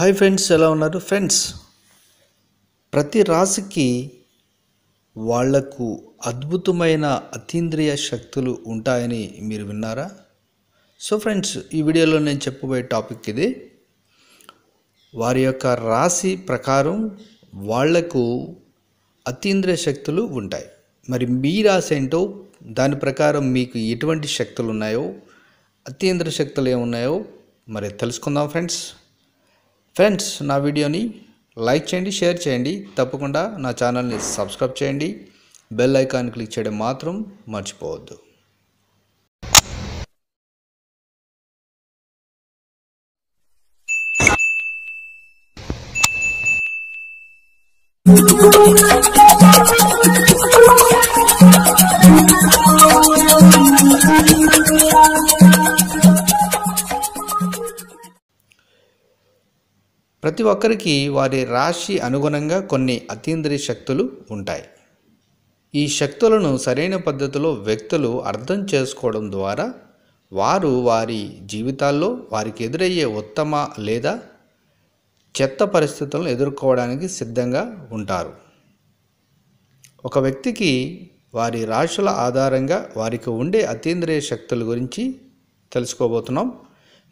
Hi friends ఎలా ఉన్నారు? Friends ప్రతి రాశికి వాళ్ళకు అద్భుతమైన అతీంద్రియ శక్తులు ఉంటాయని మీరు విన్నారా? సో ఫ్రెండ్స్ ఈ వీడియోలో నేను చెప్పబోయే టాపిక్ ఇది. వారి యొక్క రాశి ప్రకారం వాళ్ళకు అతీంద్రియ శక్తులు ఉంటాయి. మరి మీ రాశి ఏంటో దాని ప్రకారం మీకు ఎటువంటి శక్తులు ఉన్నాయో అతీంద్ర శక్తులు ఏమున్నాయో మరి తెలుసుకుందాం ఫ్రెండ్స్. ఫ్రెండ్స్ నా వీడియోని లైక్ చేయండి షేర్ చేయండి. తప్పకుండా నా ఛానల్ని సబ్స్క్రైబ్ చేయండి. బెల్ ఐకాన్ క్లిక్ చేయడం మాత్రం మర్చిపోవద్దు. ప్రతి ఒక్కరికి వారి రాశి అనుగుణంగా కొన్ని అతీంద్రియ శక్తులు ఉంటాయి. ఈ శక్తులను సరైన పద్ధతిలో వ్యక్తులు అర్థం చేసుకోవడం ద్వారా వారు వారి జీవితాల్లో వారికి ఎదురయ్యే ఉత్తమ లేదా చెత్త పరిస్థితులను ఎదుర్కోవడానికి సిద్ధంగా ఉంటారు. ఒక వ్యక్తికి వారి రాశుల ఆధారంగా వారికి ఉండే అతీంద్రియ శక్తుల గురించి తెలుసుకోబోతున్నాం.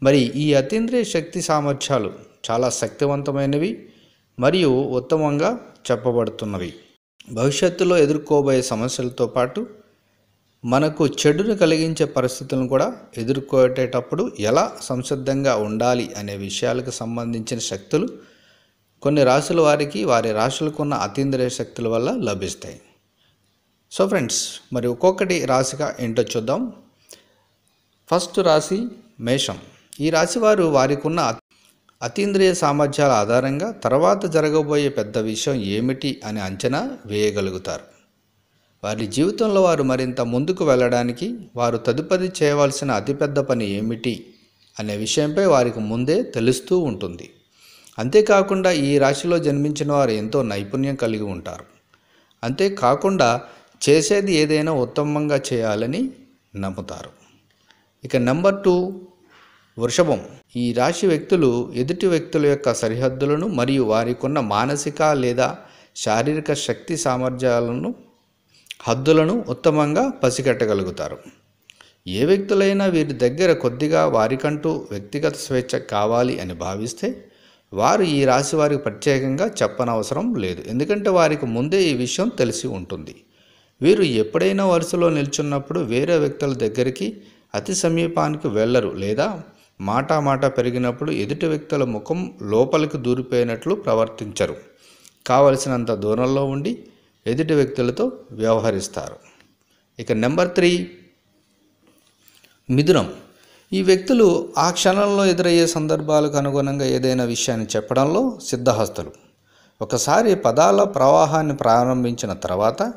మరి ఈ అతీంద్రియ శక్తి సామర్థ్యాలు చాలా శక్తివంతమైనవి మరియు ఉత్తమంగా చెప్పబడుతున్నవి. భవిష్యత్తులో ఎదుర్కోబోయే సమస్యలతో పాటు మనకు చెడును కలిగించే పరిస్థితులను కూడా ఎదుర్కొనేటప్పుడు ఎలా సంసిద్ధంగా ఉండాలి అనే విషయాలకు సంబంధించిన శక్తులు కొన్ని రాశుల వారికి వారి రాశులకు ఉన్న అతీంద్రియ శక్తుల వల్ల లభిస్తాయి. సో ఫ్రెండ్స్ మరి ఒక్కొక్కటి రాశిగా ఏంటో చూద్దాం. ఫస్ట్ రాశి మేషం. ఈ రాశి వారు వారికి ఉన్న అతీంద్రియ సామర్థ్యాల ఆధారంగా తర్వాత జరగబోయే పెద్ద విషయం ఏమిటి అని అంచనా వేయగలుగుతారు. వారి జీవితంలో వారు మరింత ముందుకు వెళ్ళడానికి వారు తదుపరి చేయవలసిన అతిపెద్ద పని ఏమిటి అనే విషయంపై వారికి ముందే తెలుస్తూ ఉంటుంది. అంతేకాకుండా ఈ రాశిలో జన్మించిన వారు ఎంతో నైపుణ్యం కలిగి ఉంటారు. అంతేకాకుండా చేసేది ఏదైనా ఉత్తమంగా చేయాలని నమ్ముతారు. ఇక నెంబర్ టూ వృషభం. ఈ రాశి వ్యక్తులు ఎదుటి వ్యక్తుల యొక్క సరిహద్దులను మరియు వారికున్న మానసిక లేదా శారీరక శక్తి సామర్థ్యాలను హద్దులను ఉత్తమంగా పసిగట్టగలుగుతారు. ఏ వ్యక్తులైనా వీరి దగ్గర కొద్దిగా వారికంటూ వ్యక్తిగత స్వేచ్ఛ కావాలి అని భావిస్తే వారు ఈ రాశి వారికి ప్రత్యేకంగా చెప్పనవసరం లేదు. ఎందుకంటే వారికి ముందే ఈ విషయం తెలిసి ఉంటుంది. వీరు ఎప్పుడైనా వరుసలో నిల్చున్నప్పుడు వేరే వ్యక్తుల దగ్గరికి అతి సమీపానికి వెళ్ళరు లేదా మాటా మాట పెరిగినప్పుడు ఎదుటి వ్యక్తుల ముఖం లోపలికి దూరిపోయినట్లు ప్రవర్తించరు. కావలసినంత దూరంలో ఉండి ఎదుటి వ్యక్తులతో వ్యవహరిస్తారు. ఇక నెంబర్ త్రీ మిథునం. ఈ వ్యక్తులు ఆ క్షణంలో ఎదురయ్యే సందర్భాలకు అనుగుణంగా ఏదైనా విషయాన్ని చెప్పడంలో సిద్ధహస్తులు. ఒకసారి పదాల ప్రవాహాన్ని ప్రారంభించిన తర్వాత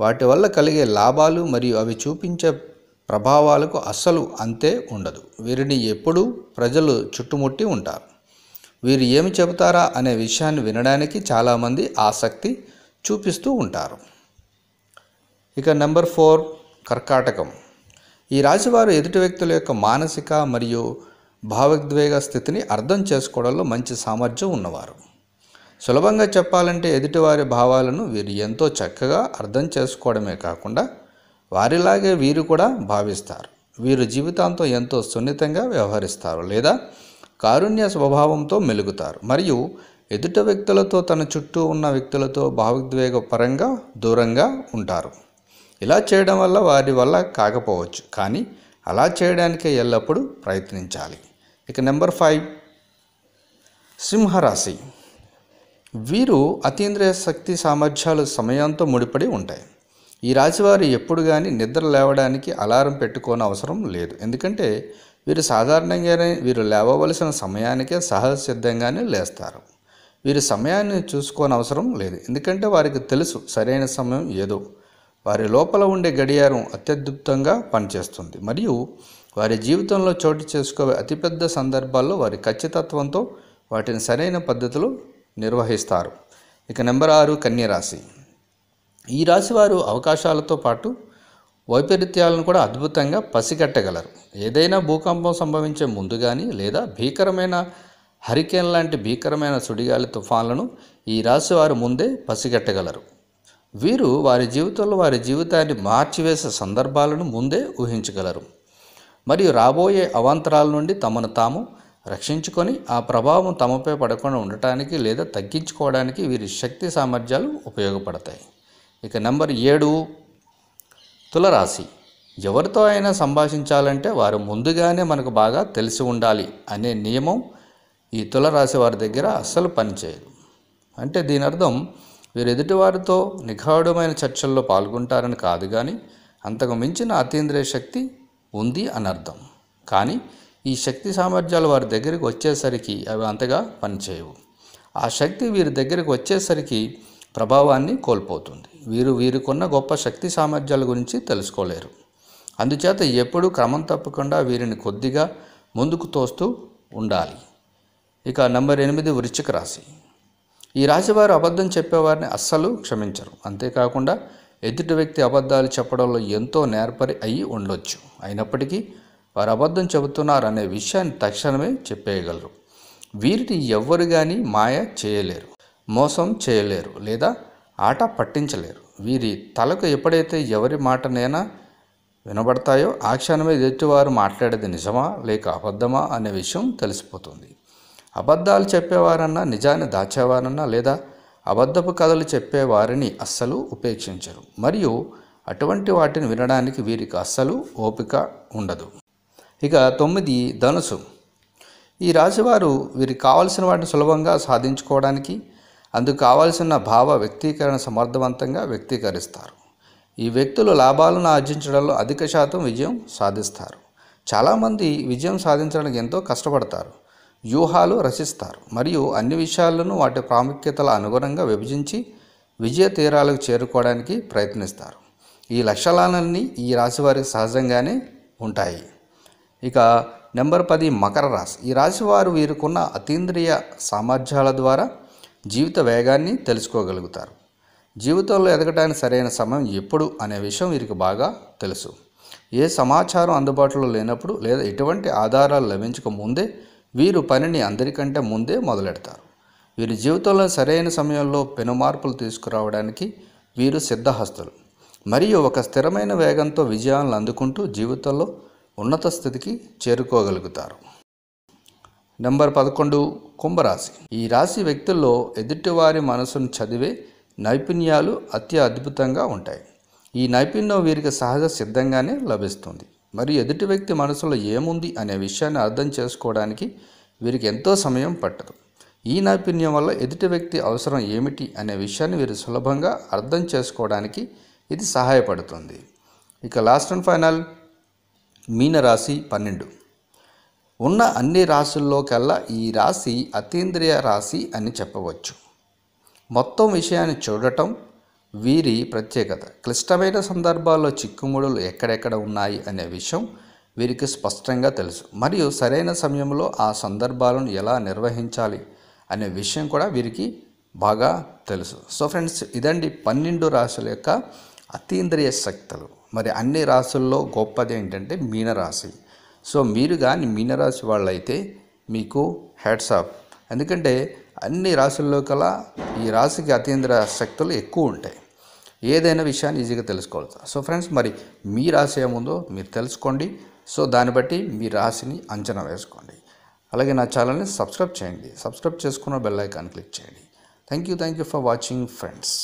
వాటి వల్ల కలిగే లాభాలు మరియు అవి చూపించే ప్రభావాలకు అస్సలు అంతే ఉండదు. వీరిని ఎప్పుడూ ప్రజలు చుట్టుముట్టి ఉంటారు. వీరు ఏమి చెబుతారా అనే విషయాన్ని వినడానికి చాలామంది ఆసక్తి చూపిస్తూ ఉంటారు. ఇక నెంబర్ ఫోర్ కర్కాటకం. ఈ రాశివారు ఎదుటి వ్యక్తుల యొక్క మానసిక మరియు భావోద్వేగ స్థితిని అర్థం చేసుకోవడంలో మంచి సామర్థ్యం ఉన్నవారు. సులభంగా చెప్పాలంటే ఎదుటివారి భావాలను వీరు ఎంతో చక్కగా అర్థం చేసుకోవడమే కాకుండా వారిలాగే వీరు కూడా భావిస్తారు. వీరు జీవితాంతం ఎంతో సున్నితంగా వ్యవహరిస్తారు లేదా కారుణ్య స్వభావంతో మెలుగుతారు. మరియు ఎదుట వ్యక్తులతో తన చుట్టూ ఉన్న వ్యక్తులతో భావోద్వేగపరంగా దూరంగా ఉంటారు. ఇలా చేయడం వల్ల వారి వల్ల కాకపోవచ్చు. కానీ అలా చేయడానికే ఎల్లప్పుడూ ప్రయత్నించాలి. ఇక నెంబర్ ఫైవ్. సింహరాశి. వీరు అతీంద్రియ శక్తి సామర్థ్యాలు సమయంతో ముడిపడి ఉంటాయి. ఈ రాశివారు ఎప్పుడు కానీ నిద్ర లేవడానికి అలారం పెట్టుకోని అవసరం లేదు. ఎందుకంటే వీరు సాధారణంగానే వీరు లేవవలసిన సమయానికే సహజ సిద్ధంగానే లేస్తారు. వీరు సమయాన్ని చూసుకోని అవసరం లేదు. ఎందుకంటే వారికి తెలుసు సరైన సమయం ఏదో. వారి లోపల ఉండే గడియారం అత్యద్భుతంగా పనిచేస్తుంది. మరియు వారి జీవితంలో చోటు చేసుకోవే అతిపెద్ద సందర్భాల్లో వారి ఖచ్చితత్వంతో వాటిని సరైన పద్ధతిలో నిర్వహిస్తారు. ఇక నెంబర్ ఆరు కన్యరాశి ఈ రాశి వారు అవకాశాలతో పాటు వైపరీత్యాలను కూడా అద్భుతంగా పసిగట్టగలరు. ఏదైనా భూకంపం సంభవించే ముందు కానీ లేదా భీకరమైన హరికేన్ లాంటి భీకరమైన సుడిగాలి తుఫాన్లను ఈ రాశి వారు ముందే పసిగట్టగలరు. వీరు వారి జీవితంలో వారి జీవితాన్ని మార్చివేసే సందర్భాలను ముందే ఊహించగలరు. మరియు రాబోయే అవాంతరాల నుండి తమను తాము రక్షించుకొని ఆ ప్రభావం తమపై పడకుండా ఉండటానికి లేదా తగ్గించుకోవడానికి వీరి శక్తి సామర్థ్యాలు ఉపయోగపడతాయి. ఇక నెంబర్ ఏడు తులరాశి. ఎవరితో అయినా సంభాషించాలంటే వారు ముందుగానే మనకు బాగా తెలిసి ఉండాలి అనే నియమం ఈ తులరాశి వారి దగ్గర అస్సలు పనిచేయదు. అంటే దీని అర్థం వీరు ఎదుటివారితో నిఖాఢమైన చర్చల్లో పాల్గొంటారని కాదు కానీ అంతకు మించిన అతీంద్రియ శక్తి ఉంది అని అర్థం. కానీ ఈ శక్తి సామర్థ్యాలు వారి దగ్గరికి వచ్చేసరికి అవి అంతగా పనిచేయవు. ఆ శక్తి వీరి దగ్గరికి వచ్చేసరికి ప్రభావాన్ని కోల్పోతుంది. వీరు వీరికున్న గొప్ప శక్తి సామర్థ్యాల గురించి తెలుసుకోలేరు. అందుచేత ఎప్పుడూ క్రమం తప్పకుండా వీరిని కొద్దిగా ముందుకు తోస్తూ ఉండాలి. ఇక నంబర్ ఎనిమిది వృశ్చిక రాశి. ఈ రాశివారు అబద్ధం చెప్పేవారిని అస్సలు క్షమించరు. అంతేకాకుండా ఎదుటి వ్యక్తి అబద్ధాలు చెప్పడంలో ఎంతో నేర్పరి అయి ఉండొచ్చు. అయినప్పటికీ వారు అబద్ధం చెబుతున్నారు అనే విషయాన్ని తక్షణమే చెప్పేయగలరు. వీరిని ఎవ్వరు కానీ మాయ చేయలేరు. మోసం చేయలేరు. లేదా ఆట పట్టించలేరు. వీరి తలకు ఎప్పుడైతే ఎవరి మాటనైనా వినబడతాయో ఆ క్షణమే ఎదుటివారు మాట్లాడేది నిజమా లేక అబద్ధమా అనే విషయం తెలిసిపోతుంది. అబద్ధాలు చెప్పేవారన్నా నిజాన్ని దాచేవారన్నా లేదా అబద్ధపు కథలు చెప్పేవారిని అస్సలు ఉపేక్షించరు. మరియు అటువంటి వాటిని వినడానికి వీరికి అస్సలు ఓపిక ఉండదు. ఇక తొమ్మిది ధనుసు. ఈ రాశివారు వీరికి కావలసిన వాటిని సులభంగా సాధించుకోవడానికి అందుకు కావాల్సిన భావ వ్యక్తీకరణ సమర్థవంతంగా వ్యక్తీకరిస్తారు. ఈ వ్యక్తులు లాభాలను ఆర్జించడంలో అధిక శాతం విజయం సాధిస్తారు. చాలామంది విజయం సాధించడానికి ఎంతో కష్టపడతారు. వ్యూహాలు రచిస్తారు. మరియు అన్ని విషయాలను వాటి ప్రాముఖ్యతల అనుగుణంగా విభజించి విజయ తీరాలకు చేరుకోవడానికి ప్రయత్నిస్తారు. ఈ లక్షణాలన్నీ ఈ రాశి వారికి సహజంగానే ఉంటాయి. ఇక నెంబర్ పది మకర రాశి. ఈ రాశి వారు వీరికున్న అతీంద్రియ సామర్థ్యాల ద్వారా జీవిత వేగాన్ని తెలుసుకోగలుగుతారు. జీవితంలో ఎదగటానికి సరైన సమయం ఎప్పుడు అనే విషయం వీరికి బాగా తెలుసు. ఏ సమాచారం అందుబాటులో లేనప్పుడు లేదా ఎటువంటి ఆధారాలు లభించక ముందే వీరు పనిని అందరికంటే ముందే మొదలెడతారు. వీరి జీవితంలో సరైన సమయంలో పెనుమార్పులు తీసుకురావడానికి వీరు సిద్ధహస్తులు. మరియు ఒక స్థిరమైన వేగంతో విజయాలను అందుకుంటూ జీవితంలో ఉన్నత స్థితికి చేరుకోగలుగుతారు. నెంబర్ పదకొండు కుంభరాశి. ఈ రాశి వ్యక్తుల్లో ఎదుటివారి మనసును చదివే నైపుణ్యాలు అతి అద్భుతంగా ఉంటాయి. ఈ నైపుణ్యం వీరికి సహజ సిద్ధంగానే లభిస్తుంది. మరియు ఎదుటి వ్యక్తి మనసులో ఏముంది అనే విషయాన్ని అర్థం చేసుకోవడానికి వీరికి ఎంతో సమయం పట్టదు. ఈ నైపుణ్యం వల్ల ఎదుటి వ్యక్తి అవసరం ఏమిటి అనే విషయాన్ని వీరు సులభంగా అర్థం చేసుకోవడానికి ఇది సహాయపడుతుంది. ఇక లాస్ట్ అండ్ ఫైనల్ మీనరాశి పన్నెండు. ఉన్న అన్ని రాశుల్లోకెల్లా ఈ రాశి అతీంద్రియ రాశి అని చెప్పవచ్చు. మొత్తం విషయాన్ని చూడటం వీరి ప్రత్యేకత. క్లిష్టమైన సందర్భాల్లో చిక్కుముడులు ఎక్కడెక్కడ ఉన్నాయి అనే విషయం వీరికి స్పష్టంగా తెలుసు. మరియు సరైన సమయంలో ఆ సందర్భాలను ఎలా నిర్వహించాలి అనే విషయం కూడా వీరికి బాగా తెలుసు. సో ఫ్రెండ్స్ ఇదండి పన్నెండు రాశుల యొక్క అతీంద్రియ శక్తులు. మరి అన్ని రాశుల్లో గొప్పది ఏంటంటే మీనరాశి. సో మీరు కానీ మీనరాశి వాళ్ళైతే మీకు హ్యాట్స్ ఆఫ్ ఎందుకంటే అన్ని రాశుల్లో కల్లా ఈ రాశికి అతీంద్ర శక్తులు ఎక్కువ ఉంటాయి. ఏదైనా విషయాన్ని ఈజీగా తెలుసుకోవచ్చు సో ఫ్రెండ్స్ మరి మీ రాశి ఏముందో మీరు తెలుసుకోండి. సో దాన్ని బట్టి మీ రాశిని అంచనా వేసుకోండి. అలాగే నా ఛానల్ని సబ్స్క్రైబ్ చేయండి. సబ్స్క్రైబ్ చేసుకున్న బెల్ ఐకాన్ క్లిక్ చేయండి. Thank you thank you for watching friends